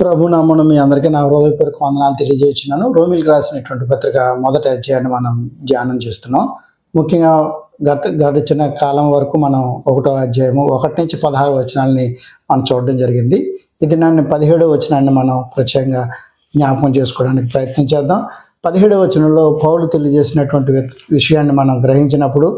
ప్రభు నామను మీ అందరికీ నా హృదయపూర్వక వందనాలు తెలియజేస్తున్నాను. రోమిల్కి రాసినటువంటి పత్రిక మొదటి అధ్యాయాన్ని మనం ధ్యానం చేస్తున్నాం. ముఖ్యంగా గత గడిచిన కాలం వరకు మనం ఒకటో అధ్యాయము ఒకటి నుంచి పదహారు వచనాలని మనం చూడడం జరిగింది. ఇది నన్ను పదిహేడో వచనాన్ని మనం ప్రత్యేకంగా జ్ఞాపకం చేసుకోవడానికి ప్రయత్నం చేద్దాం. పదిహేడవ వచనంలో పౌలు తెలియజేసినటువంటి విషయాన్ని మనం గ్రహించినప్పుడు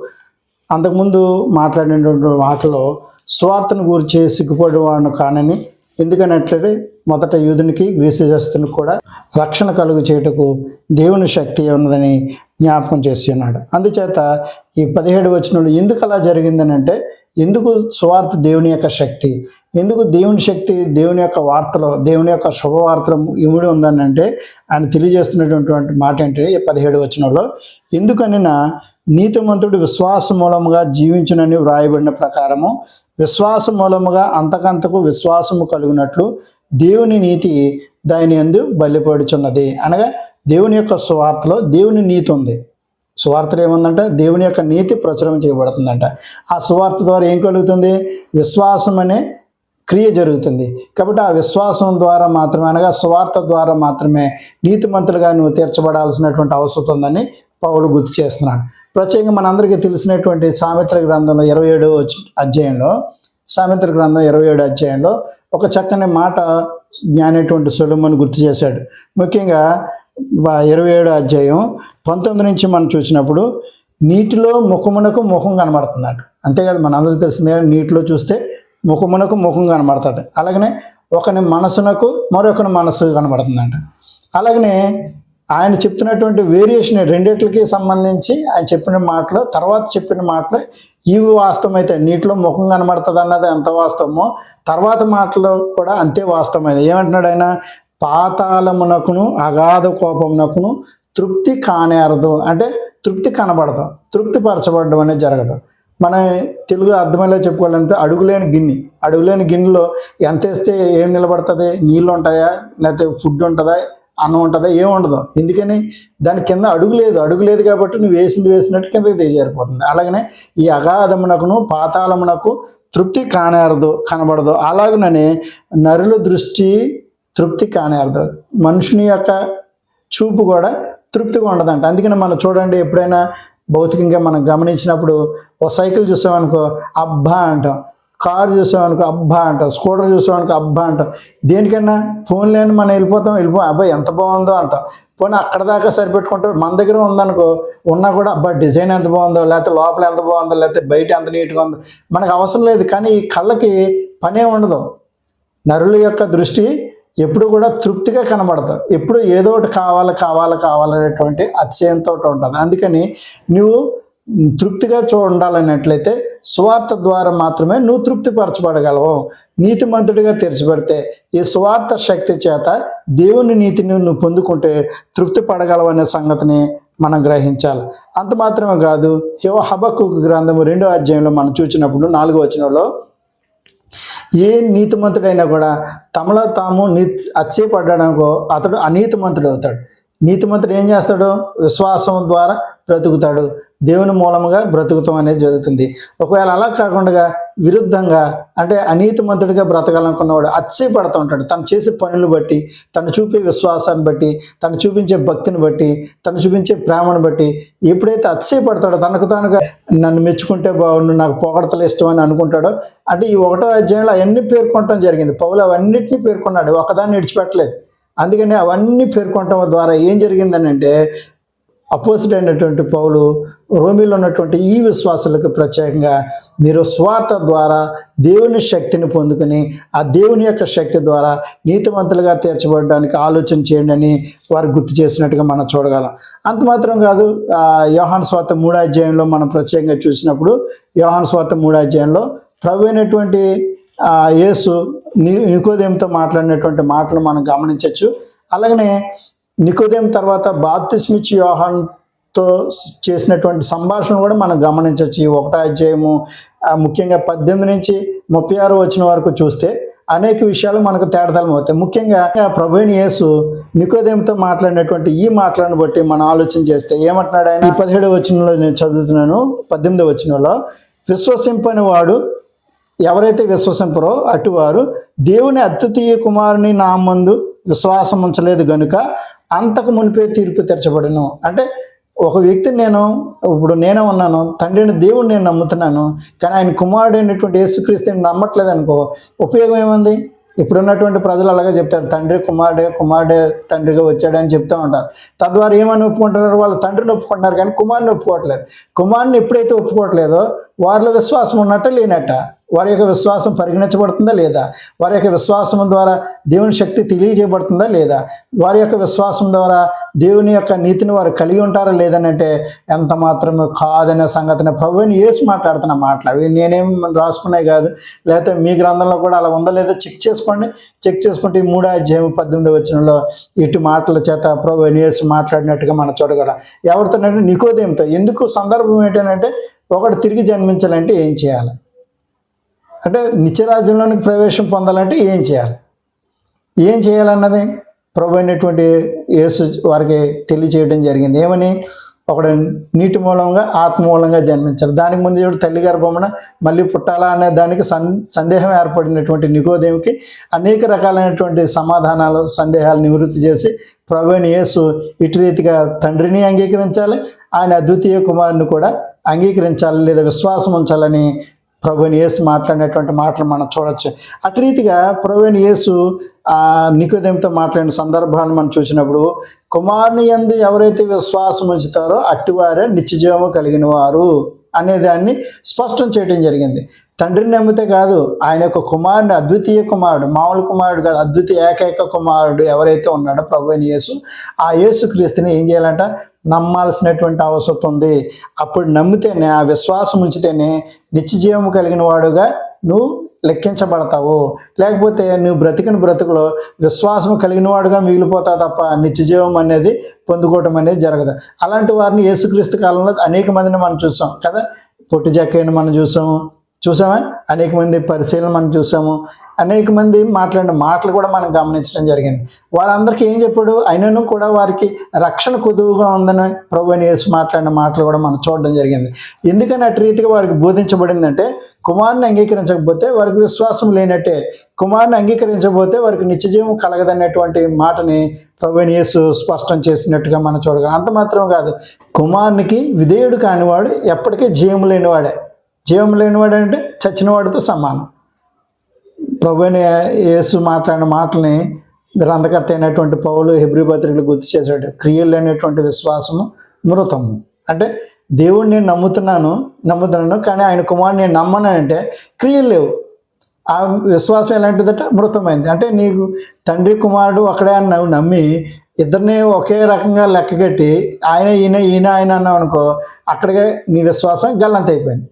అంతకుముందు మాట్లాడినటువంటి మాటలో స్వార్థను గురించి సిగ్గుపడేవాడు కానని ఎందుకనట్లయితే మొదట యూదునికి గ్రీసుజస్తునికి కూడా రక్షణ కలుగు చేయుటకు దేవుని శక్తి ఉన్నదని జ్ఞాపకం చేసి ఉన్నాడు. అందుచేత ఈ పదిహేడు వచనంలో ఎందుకు అలా జరిగిందని అంటే ఎందుకు స్వార్థ దేవుని యొక్క శక్తి ఎందుకు దేవుని శక్తి దేవుని యొక్క వార్తలో దేవుని యొక్క శుభవార్తలు ఇముడి ఉందని అంటే ఆయన తెలియజేస్తున్నటువంటి మాట ఏంటంటే పదిహేడు వచనంలో ఎందుకనినా నీతిమంతుడు విశ్వాస మూలముగా జీవించునని వ్రాయబడిన ప్రకారము విశ్వాస మూలముగా అంతకంతకు విశ్వాసము కలిగినట్లు దేవుని నీతి దాని ఎందు బలిపడుచున్నది. అనగా దేవుని యొక్క స్వార్థలో దేవుని నీతి ఉంది. స్వార్థలు ఏముందంటే? దేవుని యొక్క నీతి ప్రచురం చేయబడుతుందంట. ఆ సువార్త ద్వారా ఏం కలుగుతుంది? విశ్వాసం అనే క్రియ జరుగుతుంది. కాబట్టి ఆ విశ్వాసం ద్వారా మాత్రమే అనగా సువార్త ద్వారా మాత్రమే నీతిమంతులుగా నువ్వు తీర్చబడాల్సినటువంటి అవసరం ఉందని పౌలు గుర్తు చేస్తున్నాడు. ప్రత్యేకంగా మనందరికీ తెలిసినటువంటి సామెత్ర గ్రంథంలో ఇరవై ఏడు అధ్యాయంలో సామెత్ర గ్రంథం ఇరవై ఏడు అధ్యాయంలో ఒక చక్కని మాట జ్ఞానేటువంటి సులభమని గుర్తు చేశాడు. ముఖ్యంగా ఇరవై ఏడు అధ్యాయం పంతొమ్మిది నుంచి మనం చూసినప్పుడు నీటిలో ముఖమునకు ముఖం కనబడుతున్నాడు అంతేకాదు మన అందరికీ తెలిసింది కానీ నీటిలో చూస్తే ముఖమునకు ముఖం కనబడుతుంది. అలాగనే ఒకని మనసునకు మరొకని మనసు కనబడుతుందంట. అలాగనే ఆయన చెప్తున్నటువంటి వేరియేషన్ రెండిట్లకి సంబంధించి ఆయన చెప్పిన మాటలు తర్వాత చెప్పిన మాటలు ఇవి వాస్తవం అయితే నీటిలో ముఖం కనబడుతుంది అన్నది ఎంత వాస్తవమో తర్వాత మాటలు కూడా అంతే వాస్తవమైనది. ఏమంటున్నాడు ఆయన? పాతాళమునకును అగాధ కోపమునకును తృప్తి కానేరదు. అంటే తృప్తి కనబడదు. తృప్తి పరచబడడం అనేది జరగదు. మన తెలుగు అర్థమయ్యేలా చెప్పుకోవాలంటే అడుగులేని గిన్నె. అడుగులేని గిన్నెలో ఎంత వేస్తే ఏం నిలబడుతుంది? నీళ్ళు ఉంటాయా? లేకపోతే ఫుడ్ ఉంటుందా? అన్నం ఉంటుందా ఏం ఉండదు. ఎందుకని? దాని కింద అడుగు లేదు. అడుగు లేదు కాబట్టి నువ్వు వేసింది వేసినట్టు కిందకి దిగజారిపోతుంది అలాగనే ఈ అగాధమునకును పాతాళమునకు తృప్తి కానేరదు కనబడదు. అలాగనే నరుల దృష్టి తృప్తి కానేరదు. మనుషుని యొక్క చూపు కూడా తృప్తిగా ఉండదంట. అందుకని మనం చూడండి ఎప్పుడైనా భౌతికంగా మనం గమనించినప్పుడు ఓ సైకిల్ చూసామనుకో అబ్బా అంటాం. కారు చూసామనుకో అబ్బా అంట స్కూటర్ చూసామనుకో అబ్బా అంట. దేనికైనా ఫోన్ లేని మనం వెళ్ళిపోతాం వెళ్ళిపో అబ్బాయి ఎంత బాగుందో అంట. పోనీ అక్కడ దాకా సరిపెట్టుకుంటాం మన దగ్గర ఉందనుకో ఉన్నా కూడా అబ్బా డిజైన్ ఎంత బాగుందో లేకపోతే లోపల ఎంత బాగుందో లేకపోతే బయట ఎంత నీట్గా ఉందో మనకు అవసరం లేదు. కానీ ఈ కళ్ళకి పనే ఉండదు. నరుల యొక్క దృష్టి ఎప్పుడు కూడా తృప్తిగా కనబడతావు ఎప్పుడు ఏదో ఒకటి కావాలి కావాలి కావాలనేటువంటి అతిశయంతో ఉంటుంది. అందుకని నువ్వు తృప్తిగా చూడాలన్నట్లయితే స్వార్థ ద్వారా మాత్రమే నువ్వు తృప్తిపరచబడగలవు. నీతిమంతుడిగా తెరిచిపెడితే ఈ స్వార్థ శక్తి చేత దేవుని నీతిని నువ్వు పొందుకుంటే తృప్తి పడగలవు అనే సంగతిని మనం గ్రహించాలి. అంత మాత్రమే కాదు యువ హబక్కు గ్రంథము రెండో అధ్యాయంలో మనం చూసినప్పుడు నాలుగో వచనంలో ఏ నీతిమంతుడైనా కూడా తమలో తాము నీ అచ్చయపడ్డాడనుకో అతడు అనీతిమంతుడు అవుతాడు. నీతిమంతుడు ఏం చేస్తాడు? విశ్వాసం ద్వారా బ్రతుకుతాడు. దేవుని మూలముగా బ్రతుకుతాం అనేది జరుగుతుంది. ఒకవేళ అలా కాకుండా విరుద్ధంగా అంటే అనీతిమంతుడిగా బ్రతకాలనుకున్నవాడు అచ్చయపడుతూ ఉంటాడు. తను చేసే పనులు బట్టి తను చూపే విశ్వాసాన్ని బట్టి తను చూపించే భక్తిని బట్టి తను చూపించే ప్రేమను బట్టి ఎప్పుడైతే అచ్చయపడతాడో తనకు తానుగా నన్ను మెచ్చుకుంటే బాగుండు నాకు పొగడతలు ఇష్టం అని అనుకుంటాడో అంటే ఈ ఒకటో అధ్యాయంలో అవన్నీ పేర్కొనటం జరిగింది. పౌలు అవన్నిటిని పేర్కొన్నాడు. ఒకదాన్ని విడిచిపెట్టలేదు. అందుకని అవన్నీ పేర్కొనటం ద్వారా ఏం జరిగిందని అంటే అపోజిట్ అయినటువంటి పౌలు రోమిలో ఉన్నటువంటి ఈ విశ్వాసులకు ప్రత్యేకంగా మీరు స్వార్థ ద్వారా దేవుని శక్తిని పొందుకుని ఆ దేవుని యొక్క శక్తి ద్వారా నీతిమంతులుగా తీర్చబడడానికి ఆలోచన చేయండి అని వారు గుర్తు చేసినట్టుగా మనం చూడగలం. అంత మాత్రం కాదు యోహాన్ స్వార్థ మూడో మనం ప్రత్యేకంగా చూసినప్పుడు యోహాన్ స్వార్థ మూడాధ్యాయంలో ప్రభు అయినటువంటి యేసు ని మాట్లాడినటువంటి మాటలు మనం గమనించవచ్చు అలాగనే నికోదయం తర్వాత బాప్తిస్మిచ్ తో చేసినటువంటి సంభాషణ కూడా మనం గమనించవచ్చు. ఈ ఒకటో అధ్యాయము ముఖ్యంగా పద్దెనిమిది నుంచి ముప్పై ఆరు వచ్చిన వరకు చూస్తే అనేక విషయాలు మనకు తేడతలం అవుతాయి. ముఖ్యంగా ప్రభు యేసు నికోదేమితో మాట్లాడినటువంటి ఈ మాటలను బట్టి మనం ఆలోచన చేస్తే ఏమంటున్నాడు ఆయన? పదిహేడు వచనంలో నేను చదువుతున్నాను పద్దెనిమిది వచనంలో. విశ్వసింపని వాడు ఎవరైతే విశ్వసింపరో అటువారు దేవుని అద్వితీయ కుమారుని నా ముందు విశ్వాసం ఉంచలేదు గనుక అంతకు మునిపే తీర్పు తెరచబడను. అంటే ఒక వ్యక్తిని నేను ఇప్పుడు నేనే ఉన్నాను తండ్రిని దేవుడిని నేను నమ్ముతున్నాను కానీ ఆయన కుమారుడు అయినటువంటి యేసుక్రీస్తుని నమ్మట్లేదు అనుకో ఉపయోగం ఏముంది? ఇప్పుడున్నటువంటి ప్రజలు అలాగే చెప్తారు తండ్రి కుమారుడే కుమారుడే తండ్రిగా వచ్చాడని చెప్తూ ఉంటారు. తద్వారా ఏమని ఒప్పుకుంటున్నారు? వాళ్ళ తండ్రిని ఒప్పుకుంటున్నారు కానీ కుమారుని ఒప్పుకోవట్లేదు. కుమారుని ఎప్పుడైతే ఒప్పుకోవట్లేదో వారిలో విశ్వాసం ఉన్నట్ట లేనట్ట. వారి యొక్క విశ్వాసం పరిగణించబడుతుందా లేదా? వారి యొక్క విశ్వాసం ద్వారా దేవుని శక్తి తెలియజేయబడుతుందా లేదా? వారి యొక్క విశ్వాసం ద్వారా దేవుని యొక్క నీతిని వారు కలిగి ఉంటారా లేదని అంటే ఎంత మాత్రం కాదనే సంగతిని ప్రభుని ఏసి మాట్లాడుతున్న మాటలు. అవి నేనేం రాసుకున్నాయి కాదు. లేకపోతే మీ గ్రంథంలో కూడా అలా ఉందో లేదో చెక్ చేసుకోండి. చెక్ చేసుకుంటే ఈ మూడో అధ్యాయం పద్దెనిమిది వచ్చినలో ఇటు మాటల చేత ప్రభు ఏసు మాట్లాడినట్టుగా మనం చూడగల. ఎవరితోనంటే నికోదేంతో ఎందుకు సందర్భం ఏంటంటే ఒకడు తిరిగి జన్మించాలంటే ఏం చేయాలి? అంటే నిత్యరాజ్యంలోనికి ప్రవేశం పొందాలంటే ఏం చేయాలి? ఏం చేయాలన్నది ప్రభు అయినటువంటి యేసు వారికి తెలియచేయడం జరిగింది. ఏమని? ఒకడు నీటి మూలంగా ఆత్మ మూలంగా జన్మించాలి దానికి ముందు చూడు తల్లి గర్భమున మళ్ళీ పుట్టాలా అనే దానికి సం సందేహం ఏర్పడినటువంటి నికోదేవికి అనేక రకాలైనటువంటి సమాధానాలు సందేహాలు నివృత్తి చేసి ప్రభుని యేసు ఇటు రీతిగా తండ్రిని అంగీకరించాలి ఆయన అద్వితీయ కుమారుని కూడా అంగీకరించాలి లేదా విశ్వాసం ఉంచాలని ప్రభుని యేసు మాట్లాడినటువంటి మాటలు మనం చూడొచ్చు. అటు రీతిగా ప్రభుని యేసు ఆ మాట్లాడిన సందర్భాన్ని మనం చూసినప్పుడు కుమారుని ఎందు ఎవరైతే విశ్వాసం ఉంచుతారో అట్టివారే నిత్యజీవము కలిగిన వారు అనే దాన్ని స్పష్టం చేయడం జరిగింది. తండ్రిని నమ్మితే కాదు ఆయన యొక్క కుమారుని అద్వితీయ కుమారుడు మామూలు కుమారుడు కాదు అద్వితీయ ఏకైక కుమారుడు ఎవరైతే ఉన్నాడో ప్రభు అయిన యేసు ఆ యేసు క్రీస్తుని ఏం చేయాలంట? నమ్మాల్సినటువంటి అవసరం ఉంది. అప్పుడు నమ్మితేనే ఆ విశ్వాసం ఉంచితేనే నిత్యజీవం కలిగిన వాడుగా నువ్వు లెక్కించబడతావు. లేకపోతే నువ్వు బ్రతికిన బ్రతుకులో విశ్వాసం కలిగిన వాడుగా మిగిలిపోతావు తప్ప నిత్యజీవం అనేది పొందుకోవటం అనేది జరగదు. అలాంటి వారిని యేసుక్రీస్తు కాలంలో అనేక మందిని మనం చూసాం కదా. పొట్టి జక్కయ్యని మనం చూసాము. చూసామా అనేక మంది పరిశీలన మనం చూసాము. అనేక మంది మాట్లాడిన మాటలు కూడా మనం గమనించడం జరిగింది. వారందరికీ ఏం చెప్పాడు? అయినను కూడా వారికి రక్షణ కొదువుగా ఉందని ప్రభు యేసు మాట్లాడిన మాటలు కూడా మనం చూడడం జరిగింది. ఎందుకని అటు రీతిగా వారికి బోధించబడిందంటే కుమారుని అంగీకరించకపోతే వారికి విశ్వాసం లేనట్టే కుమారుని అంగీకరించకపోతే వారికి నిత్యజీవం కలగదన్నటువంటి మాటని ప్రభు యేసు స్పష్టం చేసినట్టుగా మనం చూడగలం. అంత మాత్రం కాదు. కుమారునికి విధేయుడు కానివాడు ఎప్పటికీ జీవం లేనివాడే. జీవం లేనివాడు అంటే చచ్చినవాడితో సమానం. ప్రభుని యేసు మాట్లాడిన మాటల్ని గ్రంథకర్త అయినటువంటి పౌలు హెబ్రి పత్రికలు గుర్తు చేశాడు. క్రియలు లేనటువంటి విశ్వాసము మృతము. అంటే దేవుడిని నేను నమ్ముతున్నాను నమ్ముతున్నాను కానీ ఆయన కుమారుని నేను నమ్మనంటే క్రియలు లేవు. ఆ విశ్వాసం ఎలాంటిదట? మృతమైంది. అంటే నీకు తండ్రి కుమారుడు ఒకడే అని నువ్వు నమ్మి ఇద్దరిని ఒకే రకంగా లెక్కగట్టి ఆయన ఈయన ఈయన ఆయన అన్నావు అనుకో అక్కడికే నీ విశ్వాసం గల్లంత అయిపోయింది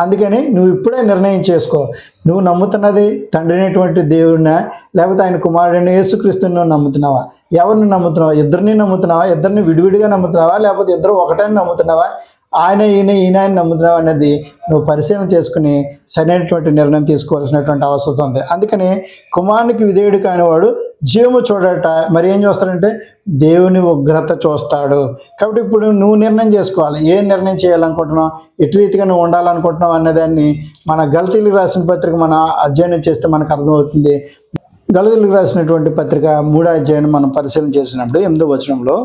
అందుకని నువ్వు ఇప్పుడే నిర్ణయం చేసుకో. నువ్వు నమ్ముతున్నది తండ్రి అనేటువంటి దేవుడినా లేకపోతే ఆయన కుమారుడిని యేసుక్రీస్తుని నమ్ముతున్నావా? ఎవరిని నమ్ముతున్నావా? ఇద్దరిని నమ్ముతున్నావా? ఇద్దరిని విడివిడిగా నమ్ముతున్నావా? లేకపోతే ఇద్దరు ఒకటని నమ్ముతున్నావా? ఆయన ఈయన ఈయన ఆయన నమ్ముదాం అనేది నువ్వు పరిశీలన చేసుకుని సరైనటువంటి నిర్ణయం తీసుకోవాల్సినటువంటి అవసరం ఉంది. అందుకని కుమారునికి విధేయుడు కానివాడు జీవము చూడట. మరి ఏం చూస్తాడంటే దేవుని ఉగ్రత చూస్తాడు. కాబట్టి ఇప్పుడు నువ్వు నిర్ణయం చేసుకోవాలి. ఏ నిర్ణయం చేయాలనుకుంటున్నావు? ఎటు రీతిగా నువ్వు ఉండాలనుకుంటున్నావు అన్నదాన్ని మన గల్తీలు రాసిన పత్రిక మన అధ్యయనం చేస్తే మనకు అర్థమవుతుంది. గలతీలకు రాసినటువంటి పత్రిక మూడో అధ్యాయాన్ని మనం పరిశీలన చేసినప్పుడు ఎనిమిదో వచనంలో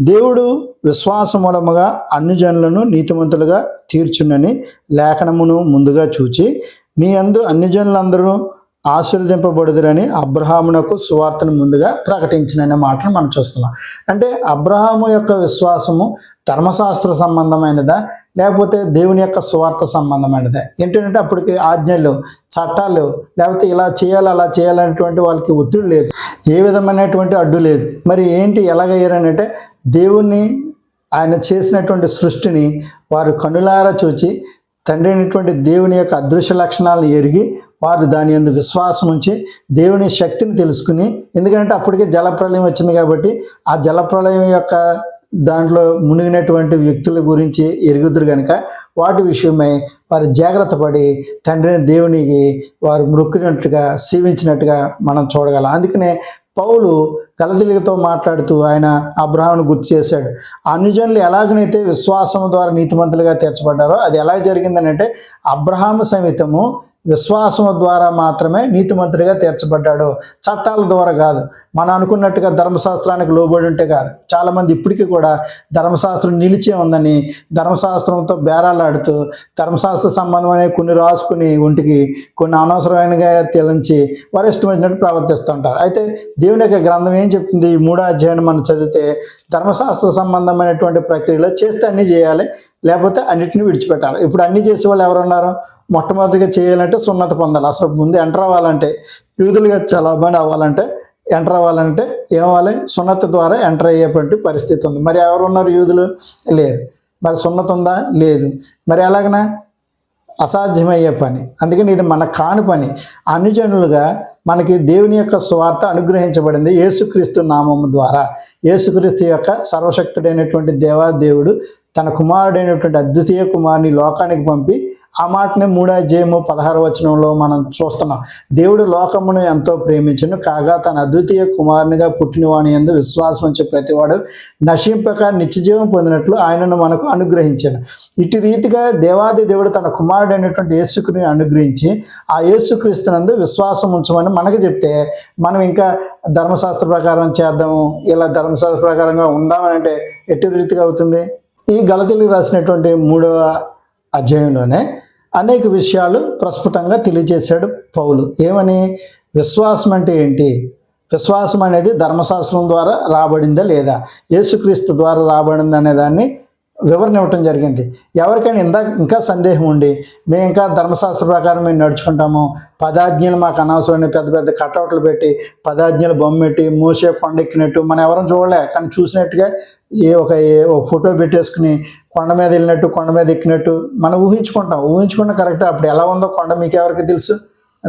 దేవుడు విశ్వాస మూలముగా అన్ని జనులను నీతిమంతులుగా తీర్చునని లేఖనమును ముందుగా చూచి నీ అందు అన్ని జనులందరూ ఆశీర్వదింపబడుదురని అబ్రహామునకు సువార్తను ముందుగా ప్రకటించిననే మాటను మనం చూస్తున్నాం. అంటే అబ్రహాము యొక్క విశ్వాసము ధర్మశాస్త్ర సంబంధమైనదా? లేకపోతే దేవుని యొక్క స్వార్థ సంబంధమైనదే ఏంటంటే అప్పటికి ఆజ్ఞలు చట్టాలు లేకపోతే ఇలా చేయాలి అలా చేయాలనేటువంటి వాళ్ళకి ఒత్తిడి లేదు. ఏ విధమైనటువంటి అడ్డు లేదు. మరి ఏంటి ఎలాగయ్యారనంటే దేవుణ్ణి ఆయన చేసినటువంటి సృష్టిని వారు కనులారా చూచి తండ్రి అయినటువంటి దేవుని యొక్క అదృశ్య లక్షణాలను ఎరిగి వారు దాని ఎందు విశ్వాసం ఉంచి దేవుని శక్తిని తెలుసుకుని ఎందుకంటే అప్పటికే జలప్రలయం వచ్చింది కాబట్టి ఆ జలప్రలయం యొక్క దాంట్లో మునిగినటువంటి వ్యక్తుల గురించి ఎరుగుదురు కనుక వాటి విషయమై వారు జాగ్రత్త పడి తండ్రిని దేవునికి వారు మొక్కినట్టుగా సేవించినట్టుగా మనం చూడగలం. అందుకనే పౌలు కలజలితో మాట్లాడుతూ ఆయన అబ్రహామును గుర్తు చేశాడు. అన్యజనులు ఎలాగనైతే విశ్వాసం ద్వారా నీతిమంతులుగా తీర్చబడ్డారో అది ఎలా జరిగిందనంటే అబ్రహాము సమితము విశ్వాసం ద్వారా మాత్రమే నీతిమంతుడిగా తీర్చబడ్డాడు. చట్టాల ద్వారా కాదు. మనం అనుకున్నట్టుగా ధర్మశాస్త్రానికి లోబడి ఉంటే కాదు. చాలామంది ఇప్పటికీ కూడా ధర్మశాస్త్రం నిలిచే ఉందని ధర్మశాస్త్రంతో బేరాలాడుతూ ధర్మశాస్త్ర సంబంధమైన కొన్ని రాసుకుని ఒంటికి కొన్ని అనవసరమైనగా తెలంచి వారు ఇష్టం వచ్చినట్టు ప్రవర్తిస్తుంటారు అయితే దేవుని యొక్క గ్రంథం ఏం చెప్తుంది? ఈ మూడో అధ్యాయాన్ని మనం చదివితే ధర్మశాస్త్ర సంబంధమైనటువంటి ప్రక్రియలో చేస్తే అన్నీ చేయాలి లేకపోతే అన్నిటిని విడిచిపెట్టాలి. ఇప్పుడు అన్నీ చేసే వాళ్ళు ఎవరున్నారు? మొట్టమొదటిగా చేయాలంటే సున్నత పొందాలి. అసలు ముందు ఎంటర్ అవ్వాలంటే యూదులుగా చలామణి అవ్వాలంటే ఎంటర్ అవ్వాలంటే ఏమవ్వాలి? సున్నత ద్వారా ఎంటర్ అయ్యేటువంటి పరిస్థితి ఉంది. మరి ఎవరు ఉన్నారు యూదులు? లేరు. మరి సున్నత ఉందా? లేదు. మరి ఎలాగనా? అసాధ్యమయ్యే పని. అందుకని ఇది మన కాని పని. అనుజనులుగా మనకి దేవుని యొక్క స్వార్థ అనుగ్రహించబడింది యేసుక్రీస్తు నామము ద్వారా. యేసుక్రీస్తు యొక్క సర్వశక్తుడైనటువంటి దేవాదేవుడు తన కుమారుడైనటువంటి అద్వితీయ కుమారుని లోకానికి పంపి ఆ మాటనే మూడో అధ్యాయము పదహారు వచనంలో మనం చూస్తున్నాం. దేవుడు లోకమును ఎంతో ప్రేమించును కాగా తన అద్వితీయ కుమారునిగా పుట్టినవాణి ఎందు విశ్వాసం ఉంచే ప్రతివాడు నశింపక నిత్యజీవం పొందినట్లు ఆయనను మనకు అనుగ్రహించాను ఇటు రీతిగా దేవాది దేవుడు తన కుమారుడు అనేటువంటి యేసుకుని అనుగ్రహించి ఆ యేసుక్రీస్తునందు విశ్వాసం ఉంచమని మనకు చెప్తే మనం ఇంకా ధర్మశాస్త్ర ప్రకారం చేద్దాము ఇలా ధర్మశాస్త్ర ప్రకారంగా ఉందామని అంటే ఎటు రీతిగా అవుతుంది? ఈ గలతీలకు రాసినటువంటి మూడవ అధ్యాయంలోనే అనేక విషయాలు ప్రస్ఫుటంగా తెలియజేశాడు పౌలు. ఏమని? విశ్వాసం అంటే ఏంటి? విశ్వాసం అనేది ధర్మశాస్త్రం ద్వారా రాబడిందా లేదా? యేసుక్రీస్తు ద్వారా రాబడింది అనే దాన్ని వివరణ ఇవ్వటం జరిగింది. ఎవరికైనా ఇందాక ఇంకా సందేహం ఉండి మేము ఇంకా ధర్మశాస్త్ర ప్రకారం మేము నడుచుకుంటాము. పదాజ్ఞలు మాకు అనవసరమైన పెద్ద పెద్ద కటౌట్లు పెట్టి పదాజ్ఞలు బొమ్మ పెట్టి మూసే కొండ ఎక్కినట్టు మనం ఎవరం చూడలే. కానీ చూసినట్టుగా ఏ ఒక ఏ- ఒక ఫోటో పెట్టేసుకుని కొండ మీద వెళ్ళినట్టు కొండ మీద ఎక్కినట్టు మనం ఊహించుకుంటాం. ఊహించుకున్న కరెక్ట్. అప్పుడు ఎలా ఉందో కొండ మీకు ఎవరికి తెలుసు?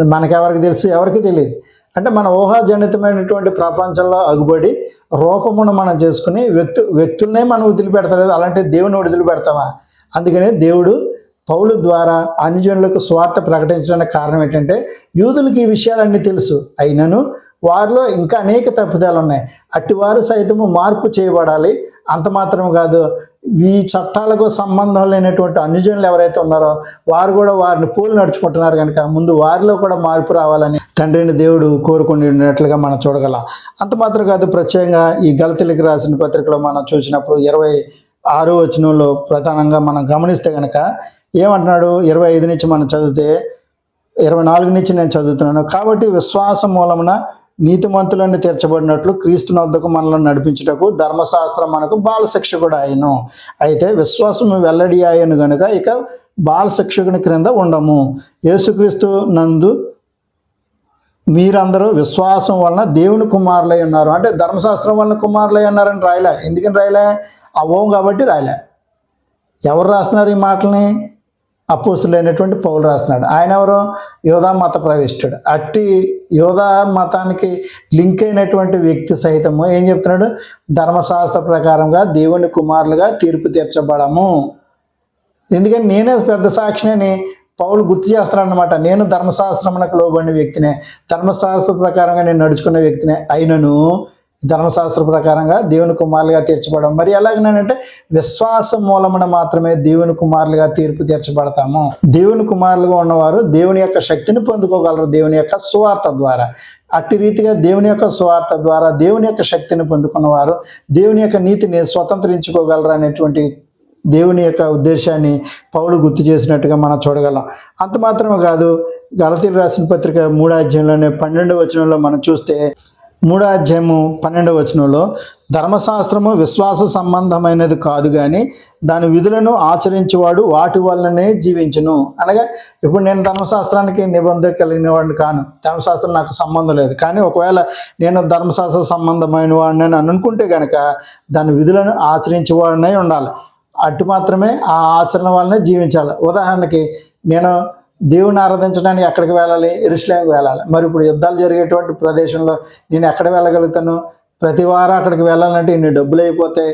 మనకెవరికి తెలుసు? ఎవరికి తెలియదు. అంటే మన ఊహాజనితమైనటువంటి ప్రపంచంలో అగుబడి రూపమును మనం చేసుకుని వ్యక్తు వ్యక్తులనే మనం వదిలిపెడతలేదు. అలాంటి దేవుని వదిలిపెడతామా? అందుకనే దేవుడు పౌలు ద్వారా అనుజనులకు స్వార్థ ప్రకటించడానికి కారణం ఏంటంటే యూదులకి ఈ విషయాలన్నీ తెలుసు. అయినను వారిలో ఇంకా అనేక తప్పిదాలు ఉన్నాయి అట్టివారు సైతము మార్పు చేయబడాలి. అంత మాత్రం కాదు. ఈ చట్టాలకు సంబంధం లేనటువంటి అన్యజనులు ఎవరైతే ఉన్నారో వారు కూడా వారిని పోలు నడుచుకుంటున్నారు కనుక ముందు వారిలో కూడా మార్పు రావాలని తండ్రిని దేవుడు కోరుకుని ఉన్నట్లుగా మనం చూడగలం. అంత మాత్రం కాదు ప్రత్యేకంగా ఈ గలతలికి రాసిన పత్రికలో మనం చూసినప్పుడు ఇరవై ఆరో వచనంలో ప్రధానంగా మనం గమనిస్తే కనుక ఏమంటున్నాడు? ఇరవై ఐదు నుంచి మనం చదివితే ఇరవై నాలుగు నుంచి నేను చదువుతున్నాను. కాబట్టి విశ్వాసం మూలమున నీతిమంతులన్నీ తీర్చబడినట్లు క్రీస్తు నొద్దకు మనల్ని నడిపించుటకు ధర్మశాస్త్రం మనకు బాలశిక్షకుడు ఆయను అయితే విశ్వాసం వెల్లడి ఆయను గనుక ఇక బాలశిక్షకుని క్రింద ఉండము. యేసుక్రీస్తు నందు మీరందరూ విశ్వాసం వలన దేవుని కుమారులై ఉన్నారు. అంటే ధర్మశాస్త్రం వలన కుమారులై ఉన్నారని రాయలే. ఎందుకని రాయలే? అవ్వం కాబట్టి రాయలే. ఎవరు రాస్తున్నారు ఈ మాటల్ని? అపోసులైనటువంటి పౌలు రాస్తున్నాడు. ఆయన ఎవరు? యోధా మత ప్రవేశుడు అట్టి యోధా మతానికి లింక్ అయినటువంటి వ్యక్తి సైతము ఏం చెప్తున్నాడు? ధర్మశాస్త్ర ప్రకారంగా దేవుని కుమారులుగా తీర్పు తీర్చబడము. ఎందుకంటే నేనే పెద్ద సాక్షిని పౌలు గుర్తు చేస్తానన్నమాట నేను ధర్మశాస్త్రమునకు లోబడిన వ్యక్తినే. ధర్మశాస్త్ర ప్రకారంగా నేను నడుచుకున్న వ్యక్తినే. అయినను ధర్మశాస్త్ర ప్రకారంగా దేవుని కుమారులుగా తీర్చబడడం మరి ఎలాగనంటే విశ్వాసం మూలమున మాత్రమే దేవుని కుమారులుగా తీర్పు తీర్చబడతాము. దేవుని కుమారులుగా ఉన్నవారు దేవుని యొక్క శక్తిని పొందుకోగలరు దేవుని యొక్క సువార్త ద్వారా. అట్టి రీతిగా దేవుని యొక్క స్వార్థ ద్వారా దేవుని యొక్క శక్తిని పొందుకున్నవారు దేవుని యొక్క నీతిని స్వతంత్రించుకోగలరు అనేటువంటి దేవుని యొక్క ఉద్దేశాన్ని పౌలు గుర్తు చేసినట్టుగా మనం చూడగలం. అంత మాత్రమే కాదు గలతీలు రాసిన పత్రిక మూడో అధ్యాయంలోనే పన్నెండు వచనంలో మనం చూస్తే మూడో అధ్యాయము పన్నెండవ వచనంలో ధర్మశాస్త్రము విశ్వాస సంబంధమైనది కాదు కానీ దాని విధులను ఆచరించేవాడు వాటి వల్లనే జీవించును. అనగా ఇప్పుడు నేను ధర్మశాస్త్రానికి నిబంధన కలిగిన వాడిని కాను. ధర్మశాస్త్రం నాకు సంబంధం లేదు. కానీ ఒకవేళ నేను ధర్మశాస్త్ర సంబంధమైన వాడిని అని అనుకుంటే కనుక దాని విధులను ఆచరించేవాడినై ఉండాలి. అటు మాత్రమే ఆ ఆచరణ వల్లనే జీవించాలి. ఉదాహరణకి నేను దేవుని ఆరాధించడానికి ఎక్కడికి వెళ్ళాలి? ఎరుసలేంకి వెళ్ళాలి. మరి ఇప్పుడు యుద్ధాలు జరిగేటువంటి ప్రదేశంలో నేను ఎక్కడ వెళ్ళగలుగుతాను? ప్రతి వారం అక్కడికి వెళ్ళాలంటే ఇన్ని డబ్బులు అయిపోతాయి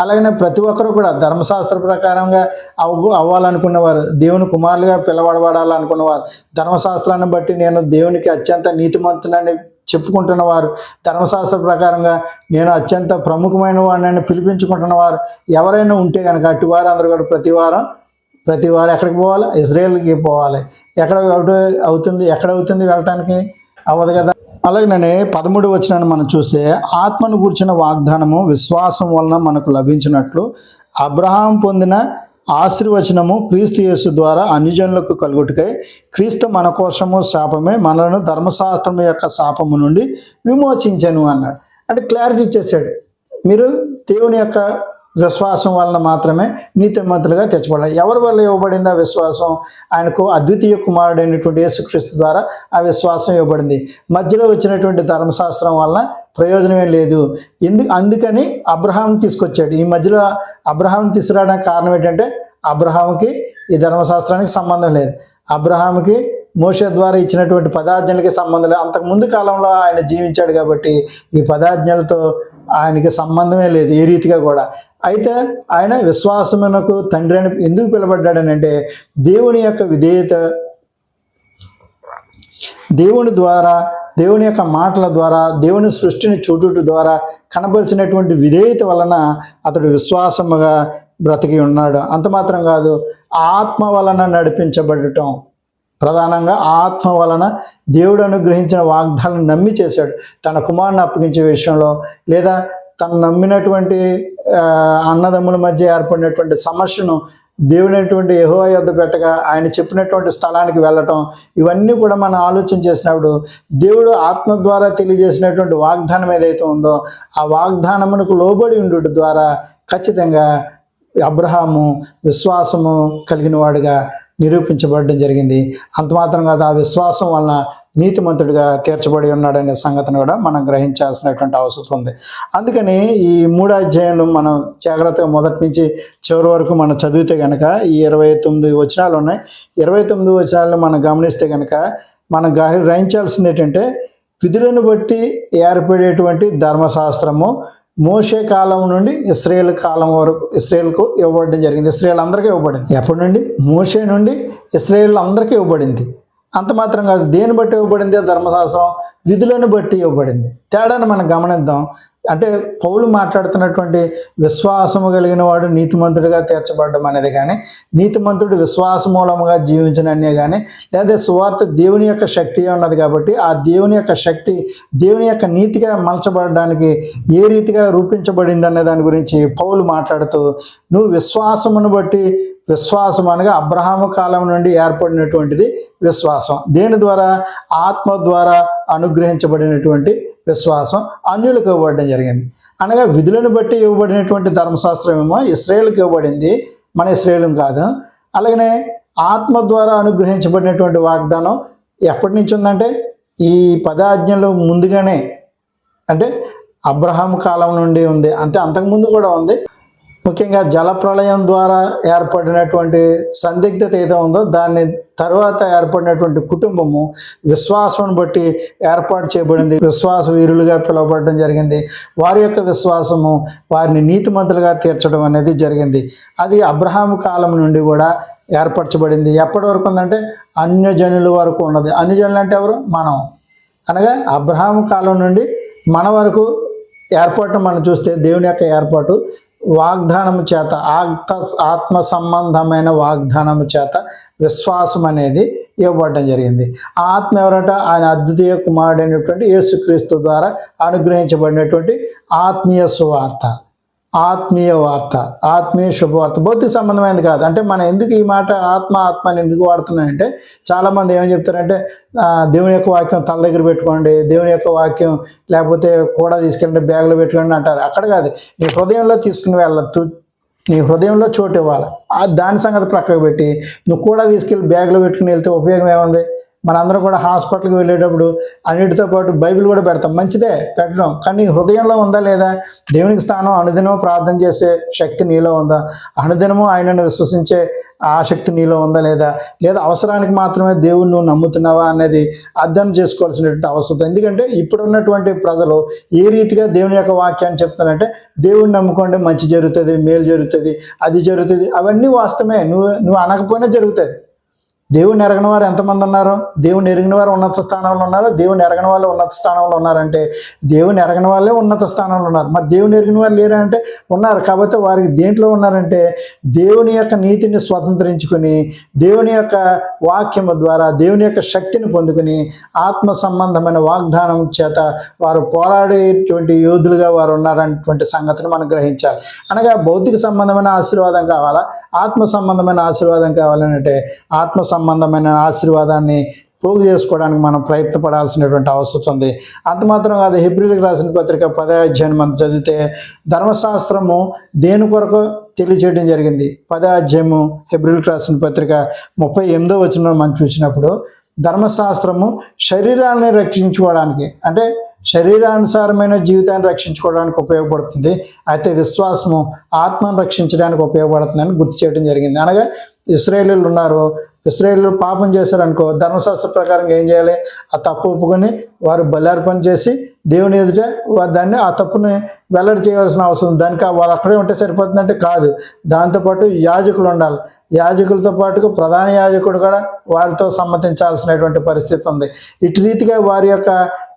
అలాగనే ప్రతి ఒక్కరు కూడా ధర్మశాస్త్ర ప్రకారంగా అవ్వ అవ్వాలనుకున్నవారు దేవుని కుమారులుగా పిలవడబడాలనుకున్నవారు ధర్మశాస్త్రాన్ని బట్టి నేను దేవునికి అత్యంత నీతిమంతునని చెప్పుకుంటున్న వారు ధర్మశాస్త్ర ప్రకారంగా నేను అత్యంత ప్రముఖమైన వాడిని పిలిపించుకుంటున్న వారు ఎవరైనా ఉంటే కనుక అటు వారు అందరూ కూడా ప్రతి వారం ప్రతి వారు ఎక్కడికి పోవాలి? ఇజ్రాయెల్కి పోవాలి. ఎక్కడ అవుతుంది? ఎక్కడ అవుతుంది వెళ్ళటానికి? అవ్వదు కదా. అలాగనే పదమూడు వచ్చినాన్ని మనం చూస్తే ఆత్మను కూర్చిన వాగ్దానము విశ్వాసం వలన మనకు లభించినట్లు అబ్రహాం పొందిన ఆశీర్వచనము క్రీస్తు యేసు ద్వారా అన్యజనులకు కలుగుటికై క్రీస్తు మన కోసము శాపమే మనలను ధర్మశాస్త్రం యొక్క శాపము నుండి విమోచించను అన్నాడు. అంటే క్లారిటీ ఇచ్చేసాడు. మీరు దేవుని యొక్క విశ్వాసం వలన మాత్రమే నీతిమంతులుగా తెచ్చబడాలి ఎవరి వల్ల ఇవ్వబడింది ఆ విశ్వాసం? ఆయనకు అద్వితీయ కుమారుడైనటువంటి యేసుక్రీస్తు ద్వారా ఆ విశ్వాసం ఇవ్వబడింది. మధ్యలో వచ్చినటువంటి ధర్మశాస్త్రం వలన ప్రయోజనమే లేదు. ఎందుకు అందుకని అబ్రహాం తీసుకొచ్చాడు. ఈ మధ్యలో అబ్రహాం తీసుకురావడానికి కారణం ఏంటంటే అబ్రహాంకి ఈ ధర్మశాస్త్రానికి సంబంధం లేదు. అబ్రహాంకి మోష ద్వారా ఇచ్చినటువంటి పదాజ్ఞలకి సంబంధం లేదు. అంతకు ముందు కాలంలో ఆయన జీవించాడు కాబట్టి ఈ పదాజ్ఞలతో ఆయనకి సంబంధమే లేదు ఏ రీతిగా కూడా. అయితే ఆయన విశ్వాసమునకు తండ్రి అని ఎందుకు పిలబడ్డాడనంటే దేవుని యొక్క విధేయత దేవుని ద్వారా దేవుని యొక్క మాటల ద్వారా దేవుని సృష్టిని చూడుట ద్వారా కనపరిచినటువంటి విధేయత వలన అతడు విశ్వాసముగా బ్రతికి ఉన్నాడు. అంత మాత్రం కాదు ఆత్మ వలన నడిపించబడటం. ప్రధానంగా ఆత్మ వలన దేవుడు అనుగ్రహించిన వాగ్దాలను నమ్మి చేశాడు. తన కుమారుని అప్పగించే విషయంలో లేదా తను నమ్మినటువంటి అన్నదమ్ముల మధ్య ఏర్పడినటువంటి సమస్యను దేవుడైనటువంటి యహో యొద్ద పెట్టగా ఆయన చెప్పినటువంటి స్థలానికి వెళ్ళటం ఇవన్నీ కూడా మనం ఆలోచన చేసినప్పుడు దేవుడు ఆత్మ ద్వారా తెలియజేసినటువంటి వాగ్దానం ఏదైతే ఉందో ఆ వాగ్దానమునకు లోబడి ఉండటం ద్వారా ఖచ్చితంగా అబ్రహాము విశ్వాసము కలిగిన వాడుగా నిరూపించబడడం జరిగింది. అంత మాత్రం కాదు ఆ విశ్వాసం వలన నీతిమంతుడిగా తీర్చబడి ఉన్నాడనే సంగతిని కూడా మనం గ్రహించాల్సినటువంటి అవసరం ఉంది. అందుకని ఈ మూడు అధ్యాయులు మనం జాగ్రత్తగా మొదటి నుంచి చివరి వరకు మనం చదివితే కనుక ఈ ఇరవై తొమ్మిది వచనాలు ఉన్నాయి. ఇరవై తొమ్మిది వచనాలను మనం గమనిస్తే కనుక మనం గ్రహించాల్సింది ఏంటంటే విధులను బట్టి ఏర్పడేటువంటి ధర్మశాస్త్రము మోషే కాలం నుండి ఇస్రాయేల్ కాలం వరకు ఇస్రాయేల్కు ఇవ్వబడడం జరిగింది. ఇస్రాయేల్ అందరికీ ఇవ్వబడింది. ఎప్పటి నుండి? మోషే నుండి ఇస్రాయేల్ అందరికీ ఇవ్వబడింది. అంత మాత్రం కాదు దేని బట్టి ఇవ్వబడింది? ఆ ధర్మశాస్త్రం విధులను బట్టి ఇవ్వబడింది. తేడాను మనం గమనిద్దాం. అంటే పౌలు మాట్లాడుతున్నటువంటి విశ్వాసము కలిగిన వాడు నీతిమంతుడిగా తీర్చబడడం అనేది కానీ నీతిమంతుడు విశ్వాస మూలముగా జీవించననే కానీ లేదా సువార్త దేవుని యొక్క శక్తి ఉన్నది కాబట్టి ఆ దేవుని యొక్క శక్తి దేవుని యొక్క నీతిగా మలచబడడానికి ఏ రీతిగా రూపించబడింది అనే దాని గురించి పౌలు మాట్లాడుతూ నువ్వు విశ్వాసమును బట్టి విశ్వాసం అనగా అబ్రహాము కాలం నుండి ఏర్పడినటువంటిది విశ్వాసం. దేని ద్వారా? ఆత్మ ద్వారా అనుగ్రహించబడినటువంటి విశ్వాసం అన్యులకు ఇవ్వబడడం జరిగింది. అనగా విధులను బట్టి ఇవ్వబడినటువంటి ధర్మశాస్త్రం ఏమో ఇస్రాయేల్కి ఇవ్వబడింది. మన ఇస్రాయేల్ కాదు. అలాగనే ఆత్మ ద్వారా అనుగ్రహించబడినటువంటి వాగ్దానం ఎప్పటి నుంచి ఉందంటే ఈ పదాజ్ఞలు ముందుగానే అంటే అబ్రహాం కాలం నుండి ఉంది. అంటే అంతకుముందు కూడా ఉంది. ముఖ్యంగా జలప్రళయం ద్వారా ఏర్పడినటువంటి సందిగ్ధత ఏదో ఉందో దాన్ని తర్వాత ఏర్పడినటువంటి కుటుంబము విశ్వాసం బట్టి ఏర్పాటు చేయబడింది. విశ్వాస వీరులుగా పిలువబడడం జరిగింది. వారి యొక్క విశ్వాసము వారిని నీతిమంతులుగా తీర్చడం అనేది జరిగింది. అది అబ్రహాం కాలం నుండి కూడా ఏర్పరచబడింది. ఎప్పటి వరకు ఉందంటే అన్యజనుల వరకు ఉన్నది. అన్యజనులు అంటే ఎవరు? మనం. అనగా అబ్రహాం కాలం నుండి మన వరకు ఏర్పాటు మనం చూస్తే దేవుని యొక్క ఏర్పాటు వాగ్దానము చేత ఆత్మ ఆత్మ సంబంధమైన వాగ్దానము చేత విశ్వాసం అనేది ఇవ్వబడడం జరిగింది. ఆత్మ ఎవరట? ఆయన అద్వితీయ కుమారుడైనటువంటి యేసుక్రీస్తు ద్వారా అనుగ్రహించబడినటువంటి ఆత్మీయ సువార్త. ఆత్మీయ వార్త ఆత్మీయ శుభవార్త భౌతిక సంబంధమైనది కాదు. అంటే మనం ఎందుకు ఈ మాట ఆత్మ ఆత్మ అని ఎందుకు వాడుతున్నానంటే చాలామంది ఏమని చెప్తారంటే దేవుని యొక్క వాక్యం తల దగ్గర పెట్టుకోండి దేవుని యొక్క వాక్యం లేకపోతే కూడా తీసుకెళ్ళండి బ్యాగ్లో పెట్టుకోండి అంటారు. అక్కడ కాదు. నీ హృదయంలో తీసుకుని వెళ్ళచ్చు నీ హృదయంలో చోటు ఇవ్వాలి. దాని సంగతి ప్రక్కకు పెట్టి నువ్వు కూడా తీసుకెళ్ళి బ్యాగ్లో పెట్టుకుని వెళ్తే ఉపయోగం ఏముంది? మనందరం కూడా హాస్పిటల్కి వెళ్ళేటప్పుడు అన్నిటితో పాటు బైబిల్ కూడా పెడతాం. మంచిదే పెట్టడం. కానీ హృదయంలో ఉందా లేదా? దేవునికి స్థానం అనుదినము ప్రార్థన చేసే శక్తి నీలో ఉందా? అనుదినము ఆయనను విశ్వసించే ఆ శక్తి నీలో ఉందా లేదా? లేదా అవసరానికి మాత్రమే దేవుని నువ్వు నమ్ముతున్నావా అనేది అర్థం చేసుకోవాల్సినటువంటి అవసరం. ఎందుకంటే ఇప్పుడు ఉన్నటువంటి ప్రజలు ఏ రీతిగా దేవుని యొక్క వాక్యాన్ని చెప్తున్నారంటే దేవుని నమ్ముకోండి మంచి జరుగుతుంది మేలు జరుగుతుంది అది జరుగుతుంది. అవన్నీ వాస్తవమే. నువ్వు నువ్వు అనకపోయినా జరుగుతుంది దేవుని ఎరగని వారు ఎంతమంది ఉన్నారు? దేవుని ఎరిగిన వారు ఉన్నత స్థానంలో ఉన్నారు? దేవుని ఎరగని వాళ్ళు ఉన్నత స్థానంలో ఉన్నారంటే దేవుని ఎరగని వాళ్ళే ఉన్నత స్థానంలో ఉన్నారు. మరి దేవుని ఎరిగిన వాళ్ళు లేరా అంటే ఉన్నారు. కాబట్టి వారికి దేంట్లో ఉన్నారంటే దేవుని యొక్క నీతిని స్వతంత్రించుకుని దేవుని యొక్క వాక్యము ద్వారా దేవుని యొక్క శక్తిని పొందుకుని ఆత్మ సంబంధమైన వాగ్దానం చేత వారు పోరాడేటువంటి యోధులుగా వారు ఉన్నారనేటువంటి సంగతిని మనం గ్రహించాలి. అనగా భౌతిక సంబంధమైన ఆశీర్వాదం కావాలా? ఆత్మ సంబంధమైన ఆశీర్వాదం కావాలంటే ఆత్మ సంబంధమైన ఆశీర్వాదాన్ని పోగు చేసుకోవడానికి మనం ప్రయత్నపడాల్సినటువంటి అవసరం ఉంది. అంత మాత్రం కాదు హిబ్రిల్కి రాసిన పత్రిక పదే మనం చదివితే ధర్మశాస్త్రము దేని కొరకు తెలియచేయడం జరిగింది? పదే అధ్యాయము హెబ్రిల్కి రాసిన పత్రిక ముప్పై ఎనిమిదో వచ్చిన మనం చూసినప్పుడు ధర్మశాస్త్రము శరీరాన్ని రక్షించుకోవడానికి అంటే శరీరానుసారమైన జీవితాన్ని రక్షించుకోవడానికి ఉపయోగపడుతుంది. అయితే విశ్వాసము ఆత్మను రక్షించడానికి ఉపయోగపడుతుందని గుర్తు చేయడం జరిగింది. అనగా ఇస్రాయేలీలు ఉన్నారు ఇస్రాయేలీలు పాపం చేశారనుకో ధర్మశాస్త్ర ప్రకారం ఏం చేయాలి? ఆ తప్పు ఒప్పుకొని వారు బలార్పణ చేసి దేవుని ఎదుట వారు దాన్ని ఆ తప్పుని వెల్లడి చేయవలసిన అవసరం దానికి వారు అక్కడే ఉంటే సరిపోతుందంటే కాదు. దాంతోపాటు యాజకులు ఉండాలి. యాజకులతో పాటుగా ప్రధాన యాజకుడు కూడా వారితో సమ్మతించాల్సినటువంటి పరిస్థితి ఉంది. ఇటు రీతిగా వారి యొక్క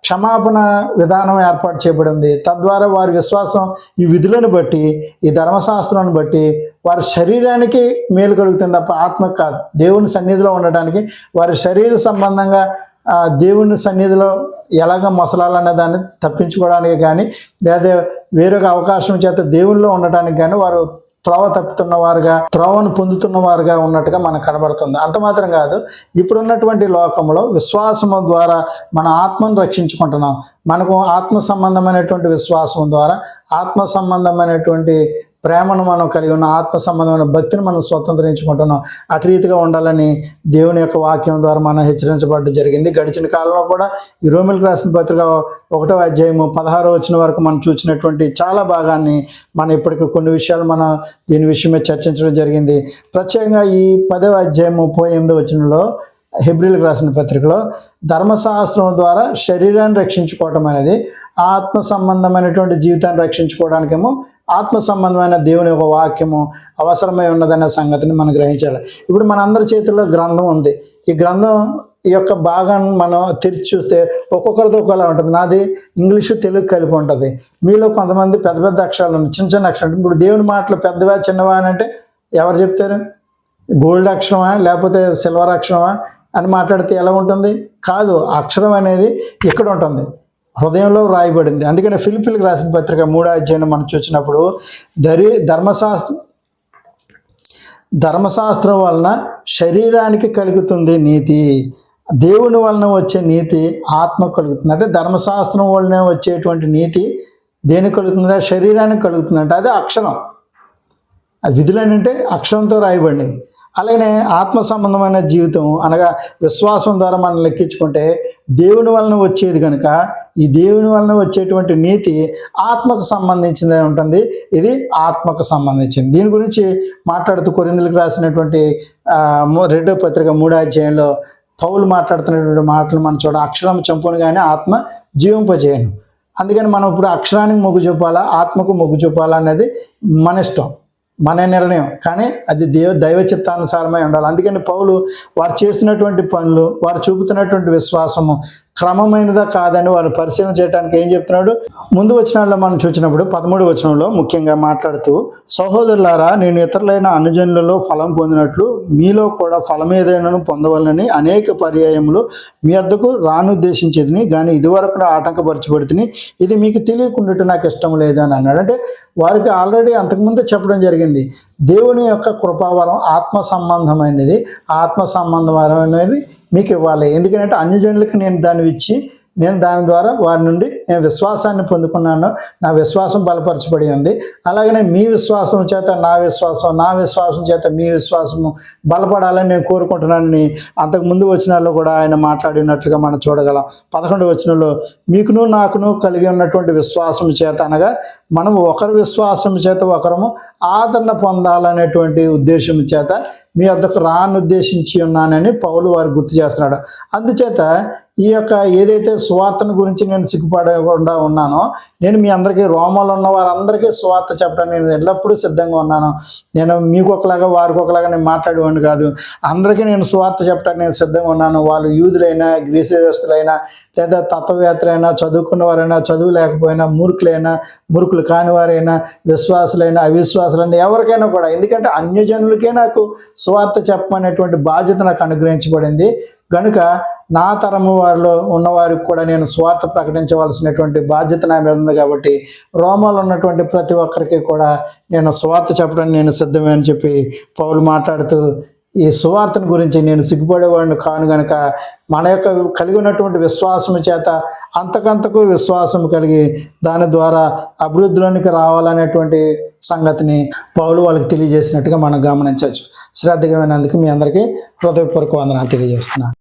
క్షమాపణ విధానం ఏర్పాటు చేయబడింది. తద్వారా వారి విశ్వాసం ఈ విధులను బట్టి ఈ ధర్మశాస్త్రాన్ని బట్టి వారి శరీరానికి మేలు కలుగుతుంది తప్ప ఆత్మకు కాదు. దేవుని సన్నిధిలో ఉండడానికి వారి శరీర సంబంధంగా దేవుని సన్నిధిలో ఎలాగ మొసలాలనే దాన్ని తప్పించుకోవడానికి కానీ లేదా వేరొక అవకాశం చేత దేవునిలో ఉండటానికి కానీ వారు త్రోవ తప్పుతున్న వారుగా త్రోవను పొందుతున్న వారుగా ఉన్నట్టుగా మనకు కనబడుతుంది. అంత మాత్రం కాదు ఇప్పుడున్నటువంటి లోకంలో విశ్వాసము ద్వారా మన ఆత్మను రక్షించుకుంటున్నాం. మనకు ఆత్మ సంబంధమైనటువంటి విశ్వాసం ద్వారా ఆత్మ సంబంధమైనటువంటి ప్రేమను మనం కలిగి ఉన్న ఆత్మ సంబంధమైన భక్తిని మనం స్వతంత్రించుకుంటున్నాం. అటు రీతిగా ఉండాలని దేవుని యొక్క వాక్యం ద్వారా మనం హెచ్చరించబడడం జరిగింది. గడిచిన కాలంలో కూడా ఈ రోమిల్ రాసిన పత్రిక ఒకటో అధ్యాయము పదహారో వచ్చిన వరకు మనం చూసినటువంటి చాలా భాగాన్ని మనం ఇప్పటికి కొన్ని విషయాలు మనం దీని విషయమే చర్చించడం జరిగింది. ప్రత్యేకంగా ఈ పదవ అధ్యాయము ముప్పై ఎనిమిదో వచనంలో హెబ్రిల్కి రాసిన పత్రికలో ధర్మశాస్త్రం ద్వారా శరీరాన్ని రక్షించుకోవటం అనేది ఆత్మ సంబంధమైనటువంటి జీవితాన్ని రక్షించుకోవడానికేమో ఆత్మ సంబంధమైన దేవుని యొక్క వాక్యము అవసరమై ఉన్నదనే సంగతిని మనం గ్రహించాలి. ఇప్పుడు మనందరి చేతుల్లో గ్రంథం ఉంది. ఈ గ్రంథం ఈ యొక్క భాగాన్ని మనం తెరిచి చూస్తే ఒక్కొక్కరితో ఒకలా ఉంటుంది. నాది ఇంగ్లీషు తెలుగు కలిపి ఉంటుంది. మీలో కొంతమంది పెద్ద పెద్ద అక్షరాలు ఉన్నాయి. చిన్న చిన్న అక్షరాలు ఇప్పుడు దేవుని మాటలు పెద్దవా చిన్నవా అని అంటే ఎవరు చెప్తారు? గోల్డ్ అక్షరమా లేకపోతే సిల్వర్ అక్షరమా అని మాట్లాడితే ఎలా ఉంటుంది? కాదు అక్షరం అనేది ఇక్కడ ఉంటుంది. హృదయంలో వ్రాయబడింది అందుకని ఫిలిపిల్కి రాసిన పత్రిక మూడో అధ్యాయం మనం చూసినప్పుడు దరి ధర్మశాస్త్రం ధర్మశాస్త్రం వలన శరీరానికి కలుగుతుంది నీతి దేవుని వలన వచ్చే నీతి ఆత్మ కలుగుతుంది. అంటే ధర్మశాస్త్రం వలన వచ్చేటువంటి నీతి దేనికి కలుగుతుందంటే శరీరానికి కలుగుతుందంటే. అది అక్షరం. ఆ విధులు అంటే అక్షరంతో రాయబడినవి. అలాగనే ఆత్మ సంబంధమైన జీవితం అనగా విశ్వాసం ద్వారా మనం లెక్కించుకుంటే దేవుని వలన వచ్చేది కనుక ఈ దేవుని వలన వచ్చేటువంటి నీతి ఆత్మకు సంబంధించింది ఉంటుంది. ఇది ఆత్మకు సంబంధించింది. దీని గురించి మాట్లాడుతూ కొరిందులకు రాసినటువంటి రెండో పత్రిక మూడో అధ్యాయంలో పౌలు మాట్లాడుతున్నటువంటి మాటలు మనం చూడ అక్షరం చంపును కానీ ఆత్మ జీవింపజేయను. అందుకని మనం ఇప్పుడు అక్షరానికి మొగ్గు చూపాలా ఆత్మకు మొగ్గు చూపాలా అనేది మన ఇష్టం. మన నిర్ణయం. కానీ అది దేవ దైవ చిత్తానుసారమై ఉండాలి. అందుకని పౌలు వారు చేస్తున్నటువంటి పనులు వారు చూపుతున్నటువంటి విశ్వాసము క్రమమైనదా కాదని వారు పరిశీలన చేయడానికి ఏం చెప్తున్నాడు? ముందు వచనాల్లో మనం చూసినప్పుడు పదమూడు వచనంలో ముఖ్యంగా మాట్లాడుతూ సహోదరులారా నేను ఇతరులైన అనుజనులలో ఫలం పొందినట్లు మీలో కూడా ఫలం ఏదైనా పొందవాలని అనేక పర్యాయములు మీ వద్దకు రానుద్దేశించేదిని కానీ ఇదివరకు నా ఆటంకపరచబడుతుంది ఇది మీకు తెలియకుండా నాకు ఇష్టం లేదు అని అన్నాడు. అంటే వారికి ఆల్రెడీ అంతకుముందే చెప్పడం జరిగింది. దేవుని యొక్క కృపావరం ఆత్మ సంబంధమైనది. ఆత్మ సంబంధమైనది మీకు ఇవ్వాలి. ఎందుకంటే అన్యజనులకు నేను దాన్ని ఇచ్చి నేను దాని ద్వారా వారి నుండి నేను విశ్వాసాన్ని పొందుకున్నాను. నా విశ్వాసం బలపరచబడి ఉంది. అలాగనే మీ విశ్వాసం చేత నా విశ్వాసం నా విశ్వాసం చేత మీ విశ్వాసము బలపడాలని నేను కోరుకుంటున్నానని అంతకు ముందు కూడా ఆయన మాట్లాడినట్లుగా మనం చూడగలం. పదకొండు వచ్చినలో మీకును నాకును కలిగి ఉన్నటువంటి విశ్వాసం చేత అనగా మనం ఒకరి విశ్వాసం చేత ఒకరము ఆదరణ పొందాలనేటువంటి ఉద్దేశం చేత మీ వద్దకు రానుద్దేశించి ఉన్నానని పౌలు వారు గుర్తు చేస్తున్నాడు. అందుచేత ఈ యొక్క ఏదైతే సువార్తను గురించి నేను సిగ్గుపడకుండా ఉన్నానో నేను మీ అందరికీ రోమాలు ఉన్న వారందరికీ సువార్త చెప్పడానికి నేను ఎల్లప్పుడూ సిద్ధంగా ఉన్నాను. నేను మీకు ఒకలాగా వారికి ఒకలాగా నేను మాట్లాడేవాడిని కాదు. అందరికీ నేను సువార్త చెప్పడానికి నేను సిద్ధంగా ఉన్నాను. వాళ్ళు యూదులైనా గ్రీసస్తులైనా లేదా తత్వవేత్తలైనా చదువుకున్న వారైనా చదువు లేకపోయినా మూర్ఖులైనా మూర్ఖులు కాని వారైనా విశ్వాసులైనా అవిశ్వాసులైనా ఎవరికైనా కూడా. ఎందుకంటే అన్యజనులకే నాకు సువార్త చెప్పమనేటువంటి బాధ్యత నాకు అనుగ్రహించబడింది. కనుక నా తరము వారిలో ఉన్నవారికి కూడా నేను స్వార్థ ప్రకటించవలసినటువంటి బాధ్యత నా మీద ఉంది కాబట్టి రోమాలో ఉన్నటువంటి ప్రతి ఒక్కరికి కూడా నేను స్వార్థ చెప్పడానికి నేను సిద్ధమే అని చెప్పి పౌలు మాట్లాడుతూ ఈ సువార్తను గురించి నేను సిగ్గుపడేవాడిని కాను గనక మన యొక్క కలిగి ఉన్నటువంటి విశ్వాసం చేత అంతకంతకు విశ్వాసం కలిగి దాని ద్వారా అభివృద్ధిలోనికి రావాలనేటువంటి సంగతిని పౌలు వాళ్ళకి తెలియజేసినట్టుగా మనం గమనించవచ్చు. శ్రద్ధగా వినందుకు మీ అందరికీ హృదయపూర్వక వందనాలు తెలియజేస్తున్నాను.